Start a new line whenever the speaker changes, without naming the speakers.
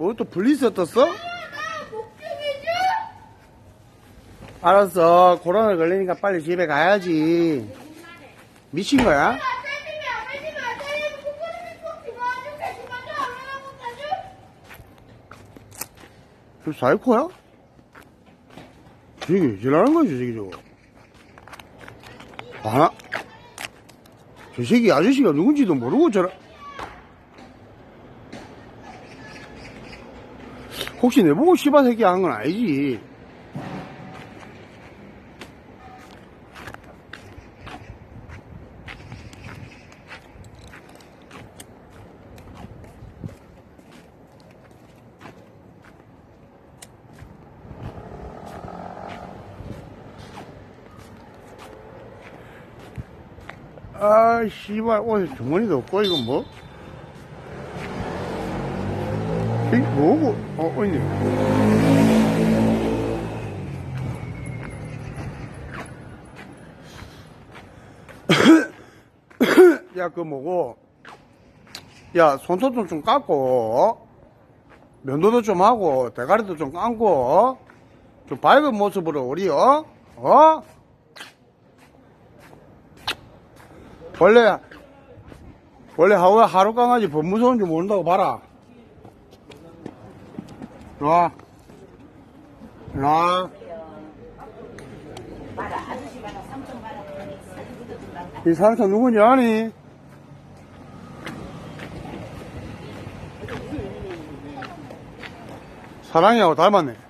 뭐또 블리스 떴어? 알았어. 코로나 걸리니까 빨리 집에 가야지. 미친 거야? 저 사이코야? 저기 지랄하는 거지, 저기 저거. 하나? 저 새끼 아저씨가 누군지도 모르고 저라. 혹시 내보고 씨바 새끼 하는 건 아니지? 아, 씨발, 오늘 주머니도 없고, 이건 뭐? 이 뭐고? 어, 어있네. 야, 그 뭐고? 야, 손톱 좀 깎고, 면도도 좀 하고, 대가리도 좀 감고, 좀 밝은 모습으로 우리, 어? 어? 원래, 원래 하루, 하루 강아지 법 무서운 줄 모른다고 봐라. 이리 와. 이 사람참 누군지 아니? 사랑이하고 닮았네.